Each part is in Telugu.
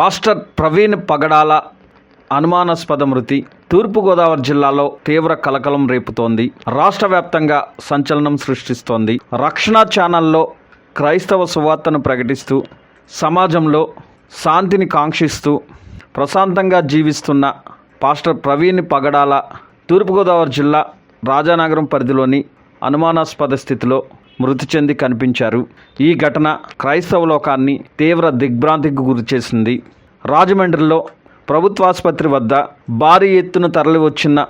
పాస్టర్ ప్రవీణ్ పగడాల అనుమానాస్పద మృతి తూర్పుగోదావరి జిల్లాలో తీవ్ర కలకలం రేపుతోంది. రాష్ట్ర వ్యాప్తంగా సంచలనం సృష్టిస్తోంది. రక్షణ ఛానల్లో క్రైస్తవ సువార్తను ప్రకటిస్తూ సమాజంలో శాంతిని కాంక్షిస్తూ ప్రశాంతంగా జీవిస్తున్న పాస్టర్ ప్రవీణ్ పగడాల తూర్పుగోదావరి జిల్లా రాజానగరం పరిధిలోని అనుమానాస్పద స్థితిలో మృతి చెంది కనిపించారు. ఈ ఘటన క్రైస్తవ లోకాన్ని తీవ్ర దిగ్భ్రాంతికి గురిచేసింది రాజమండ్రిలో ప్రభుత్వాసుపత్రి వద్ద భారీ ఎత్తున తరలివచ్చిన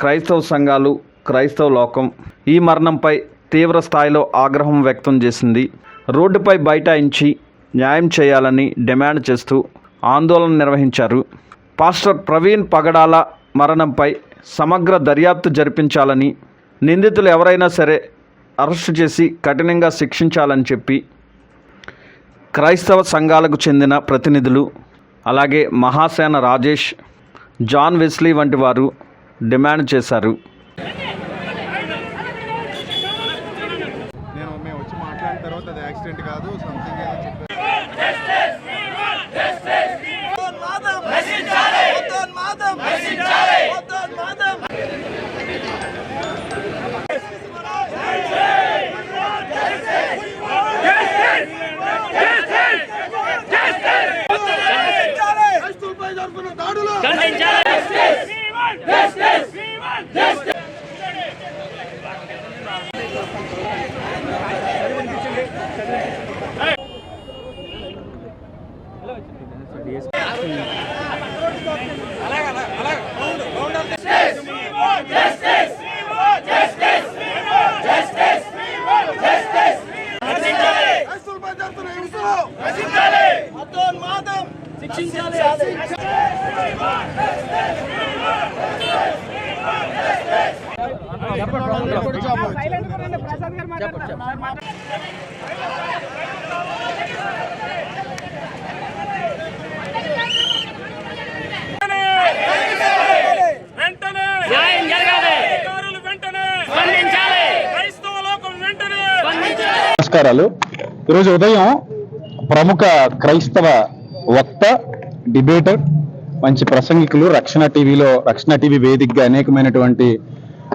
క్రైస్తవ సంఘాలు క్రైస్తవ లోకం ఈ మరణంపై తీవ్ర స్థాయిలో ఆగ్రహం వ్యక్తం చేసింది. రోడ్డుపై బైఠాయించి న్యాయం చేయాలని డిమాండ్ చేస్తూ ఆందోళన నిర్వహించారు. పాస్టర్ ప్రవీణ్ పగడాల మరణంపై సమగ్ర దర్యాప్తు జరిపించాలని నిందితులు ఎవరైనా సరే అరెస్టు చేసి కఠినంగా శిక్షించాలని చెప్పి క్రైస్తవ సంఘాలకు చెందిన ప్రతినిధులు అలాగే మహాసేన రాజేష్ జాన్ వెస్లీ వంటి వారు డిమాండ్ చేశారు. నేను మేము వచ్చి మాట్లాడిన తర్వాత అది యాక్సిడెంట్ కాదు సంథింగ్ ఏదో చెప్పారు వెంటనే న్యాయం జరగాలి అధికారులు వెంటనే స్పందించాలి క్రైస్తవ లోకం వెంటనే నమస్కారాలు. ఈరోజు ఉదయం ప్రముఖ క్రైస్తవ వక్త డిబేటర్ మంచి ప్రసంగికులు రక్షణ టీవీలో రక్షణ టీవీ వేదికగా అనేకమైనటువంటి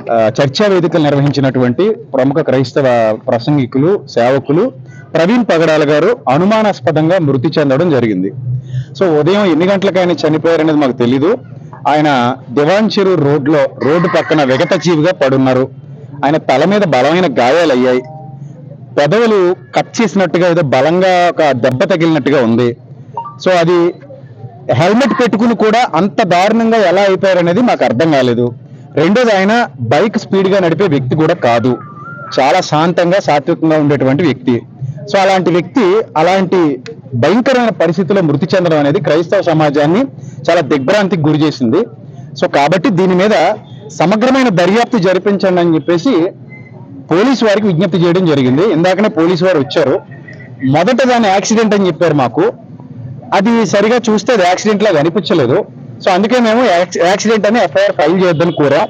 చర్చా వేదికలు నిర్వహించినటువంటి ప్రముఖ క్రైస్తవ ప్రసంగికులు సేవకులు ప్రవీణ్ పగడాల గారు అనుమానాస్పదంగా మృతి చెందడం జరిగింది. సో ఉదయం ఎన్ని గంటలకు ఆయన చనిపోయారనేది మాకు తెలీదు. ఆయన దివాన్ రోడ్లో రోడ్డు పక్కన విగత జీవిగా పడున్నారు. ఆయన తల మీద బలమైన గాయాలు అయ్యాయి. పెదవులు కట్ చేసినట్టుగా ఏదో బలంగా ఒక దెబ్బ తగిలినట్టుగా ఉంది. సో అది హెల్మెట్ పెట్టుకుని కూడా అంత దారుణంగా ఎలా అయిపోయారనేది మాకు అర్థం కాలేదు. రెండోది ఆయన బైక్ స్పీడ్గా నడిపే వ్యక్తి కూడా కాదు. చాలా శాంతంగా సాత్వికంగా ఉండేటువంటి వ్యక్తి. సో అలాంటి వ్యక్తి అలాంటి భయంకరమైన పరిస్థితుల్లో మృతి చెందడం అనేది క్రైస్తవ సమాజాన్ని చాలా దిగ్భ్రాంతికి గురి చేసింది. సో కాబట్టి దీని మీద సమగ్రమైన దర్యాప్తు జరిపించండి అని చెప్పేసి పోలీసు వారికి విజ్ఞప్తి చేయడం జరిగింది. ఇందాకనే పోలీసు వారు వచ్చారు. మొదట దాని యాక్సిడెంట్ అని చెప్పారు మాకు. అది సరిగా చూస్తే అది యాక్సిడెంట్ లాగా అనిపించలేదు. సో అందుకే మేము యాక్సి- యాక్సిడెంట్ అని ఎఫ్ఐఆర్ ఫైల్ చేయొద్దని కోరాం.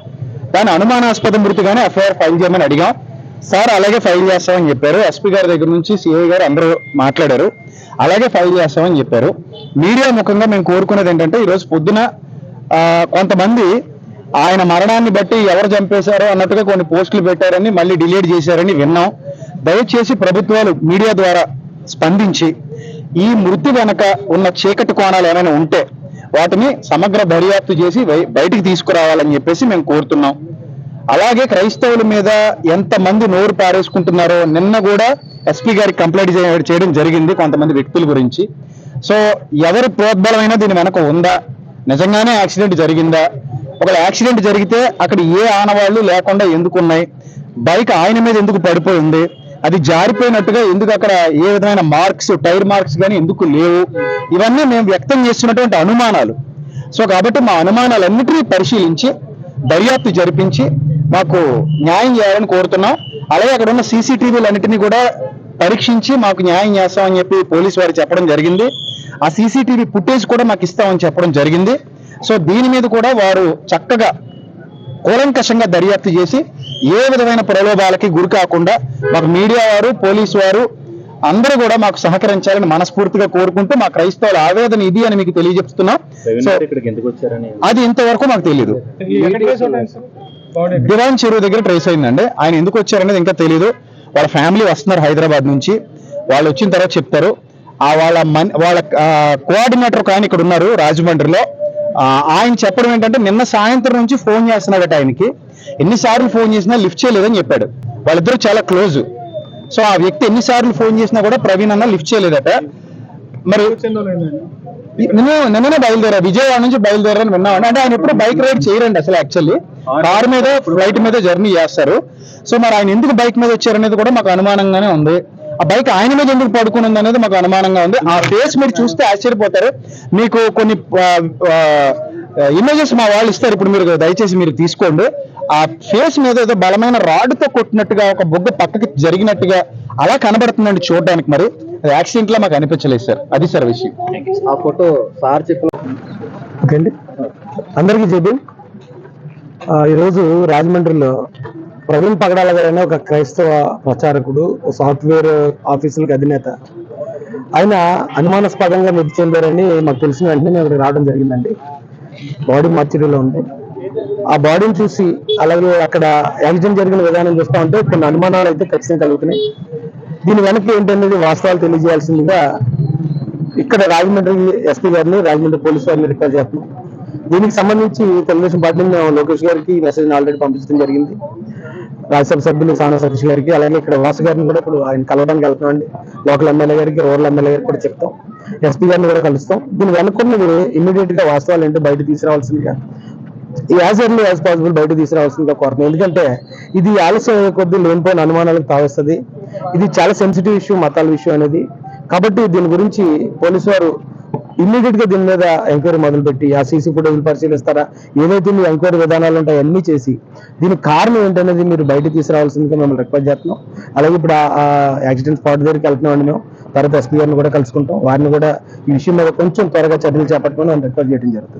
దాని అనుమానాస్పద మృతిగానే ఎఫ్ఐఆర్ ఫైల్ చేయమని అడిగాం. సార్ అలాగే ఫైల్ చేస్తామని చెప్పారు. ఎస్పీ గారి దగ్గర నుంచి సిఐ గారు అందరూ మాట్లాడారు. అలాగే ఫైల్ చేస్తామని చెప్పారు. మీడియా ముఖంగా మేము కోరుకునేది ఏంటంటే ఈరోజు పొద్దున కొంతమంది ఆయన మరణాన్ని బట్టి ఎవరు చంపేశారో అన్నట్టుగా కొన్ని పోస్టులు పెట్టారని మళ్ళీ డిలీట్ చేశారని విన్నాం. దయచేసి ప్రభుత్వాలు మీడియా ద్వారా స్పందించి ఈ మృతి వెనక ఉన్న చీకటి కోణాలు ఏమైనా ఉంటే వాటిని సమగ్ర దర్యాప్తు చేసి బయ- బయటికి తీసుకురావాలని చెప్పేసి మేము కోరుతున్నాం. అలాగే క్రైస్తవుల మీద ఎంతమంది నోరు పారేసుకుంటున్నారో నిన్న కూడా ఎస్పీ గారికి కంప్లైంట్ చేయడం జరిగింది కొంతమంది వ్యక్తుల గురించి. సో ఎవరి ప్రోద్బలమైనా దీని వెనక ఉందా? నిజంగానే యాక్సిడెంట్ జరిగిందా? ఒకవేళ యాక్సిడెంట్ జరిగితే అక్కడ ఏ ఆనవాళ్ళు లేకుండా ఎందుకు ఉన్నాయి బైక్ ఆయన మీద ఎందుకు పడిపోయింది? అది జారిపోయినట్టుగా ఎందుకు అక్కడ ఏ విధమైన మార్క్స్ టైర్ మార్క్స్ కానీ ఎందుకు లేవు? ఇవన్నీ మేము వ్యక్తం చేస్తున్నటువంటి అనుమానాలు. సో కాబట్టి మా అనుమానాలన్నిటినీ పరిశీలించి దర్యాప్తు జరిపించి మాకు న్యాయం చేయాలని కోరుతున్నాం. అలాగే అక్కడ ఉన్న సీసీటీవీలన్నిటినీ కూడా పరీక్షించి మాకు న్యాయం చేస్తామని చెప్పి పోలీసు వారు చెప్పడం జరిగింది. ఆ సీసీటీవీ ఫుటేజ్ కూడా మాకు ఇస్తామని చెప్పడం జరిగింది. సో దీని మీద కూడా వారు చక్కగా కూలంకషంగా దర్యాప్తు చేసి ఏ విధమైన ప్రలోభాలకి గురి కాకుండా మాకు మీడియా వారు పోలీసు వారు అందరూ కూడా మాకు సహకరించాలని మనస్ఫూర్తిగా కోరుకుంటూ మా క్రైస్తవుల ఆవేదన ఇది అని మీకు తెలియజెప్తున్నాం. సో అది ఇంతవరకు మాకు తెలియదు దివాన్ చెరువు దగ్గర ట్రేస్ అయిందండి. ఆయన ఎందుకు వచ్చారనేది ఇంకా తెలియదు వాళ్ళ ఫ్యామిలీ వస్తున్నారు హైదరాబాద్ నుంచి. వాళ్ళు వచ్చిన తర్వాత చెప్తారు. ఆ వాళ్ళ మన్ వాళ్ళ కోఆర్డినేటర్ ఒక ఆయన ఇక్కడ ఉన్నారు రాజమండ్రిలో. ఆ, ఆయన చెప్పడం ఏంటంటే నిన్న సాయంత్రం నుంచి ఫోన్ చేస్తున్నాడట ఆయనకి. ఎన్నిసార్లు ఫోన్ చేసినా లిఫ్ట్ చేయలేదని చెప్పాడు. వాళ్ళిద్దరూ చాలా క్లోజ్. సో ఆ వ్యక్తి ఎన్నిసార్లు ఫోన్ చేసినా కూడా ప్రవీణ్ అన్న లిఫ్ట్ చేయలేదట. మరి నిన్న నిన్ననే బయలుదేరా విజయవాడ నుంచి బయలుదేరారని విన్నామండి. అంటే ఆయన ఎప్పుడు బైక్ రైడ్ చేయరండి అసలు యాక్చువల్లీ. కార్ మీద ఫ్లైట్ మీద జర్నీ చేస్తారు. సో మరి ఆయన ఎందుకు బైక్ మీద వచ్చారనేది కూడా మాకు అనుమానంగానే ఉంది. ఆ బైక్ ఆయన మీద ఎందుకు పడుకుని అనేది మాకు అనుమానంగా ఉంది. ఆ ఫేస్ మీరు చూస్తే ఆశ్చర్యపోతారు. మీకు కొన్ని ఇమేజెస్ మా వాళ్ళు ఇస్తారు. ఇప్పుడు మీరు దయచేసి మీరు తీసుకోండి. ఆ ఫేస్ మీద ఏదో బలమైన రాడ్తో కొట్టినట్టుగా ఒక బొగ్గ పక్కకి జరిగినట్టుగా అలా కనబడుతుందండి చూడడానికి మరి. అది యాక్సిడెంట్ లా మాకు అనిపించలేదు సార్. అది సార్ విషయం. ఆ ఫోటో సార్ అండి. అందరికీ చెప్పి. ఈరోజు రాజమండ్రిలో ప్రవీణ్ పగడాల గారు అనే ఒక క్రైస్తవ ప్రచారకుడు ఒక సాఫ్ట్వేర్ ఆఫీసులకు అధినేత. ఆయన అనుమానాస్పదంగా మృతి చెందారని మాకు తెలిసిన వెంటనే మేము రావడం జరిగిందండి. బాడీ మార్చిరీలో ఉంది. ఆ బాడీని చూసి అలాగే అక్కడ యాక్సిడెంట్ జరిగిన విధానం చూస్తా ఉంటే కొన్ని అనుమానాలు అయితే ఖచ్చితంగా కలుగుతున్నాయి. దీని వెనక్కి ఏంటనేది వాస్తవాలు తెలియజేయాల్సిందిగా ఇక్కడ రాజమండ్రి ఎస్పీ గారిని రాజమండ్రి పోలీసు వారిని రికార్డ్ చేస్తున్నాం. దీనికి సంబంధించి తెలుగుదేశం పార్టీ మేము లోకేష్ గారికి మెసేజ్ ఆల్రెడీ పంపించడం జరిగింది. రాజ్యసభ సభ్యులు సానా సతీష్ గారికి అలాగే ఇక్కడ వాసు గారిని కూడా ఇప్పుడు ఆయన కలవడానికి వెళ్తున్నామండి లోకల్ ఎమ్మెల్యే గారికి రూరల్ ఎమ్మెల్యే గారికి కూడా చెప్తాం. ఎస్పీ గారిని కూడా కలుస్తాం. దీని వెనుకున్నది ఇమీడియట్గా వాస్తవాలు ఏంటో బయట తీసుకురావాల్సిందిగా యాజ్ ఎర్లీ యాజ్ పాసిబుల్ బయట తీసుకురావాల్సిందిగా కోరుతున్నాం ఎందుకంటే ఇది ఆలస్యం అయ్యే కొద్దీ లేనిపోయిన అనుమానాలకు తావేస్తుంది. ఇది చాలా సెన్సిటివ్ ఇష్యూ మతాల విషయం అనేది. కాబట్టి దీని గురించి పోలీసు వారు ఇమ్మీడియట్గా దీని మీద ఎంక్వైరీ మొదలుపెట్టి ఆ సీసీ ఫుటేజ్లు పరిశీలిస్తారా ఏదైతే మీ ఎంక్వైరీ విధానాలు ఉంటాయో అన్ని చేసి దీనికి కారణం ఏంటనేది మీరు బయట తీసుకురావాల్సిందిగా మిమ్మల్ని రిక్వెస్ట్ చేస్తున్నాం. అలాగే ఇప్పుడు ఆ యాక్సిడెంట్ స్పాట్ దగ్గరికి వెళ్తున్నాం మేము తర్వాత ఎస్పీ గారిని కూడా కలుసుకుంటాం. వారిని కూడా ఈ విషయం మీద కొంచెం త్వరగా చర్యలు చేపట్టుకొని రిక్వెస్ట్ చేయడం జరుగుతుంది.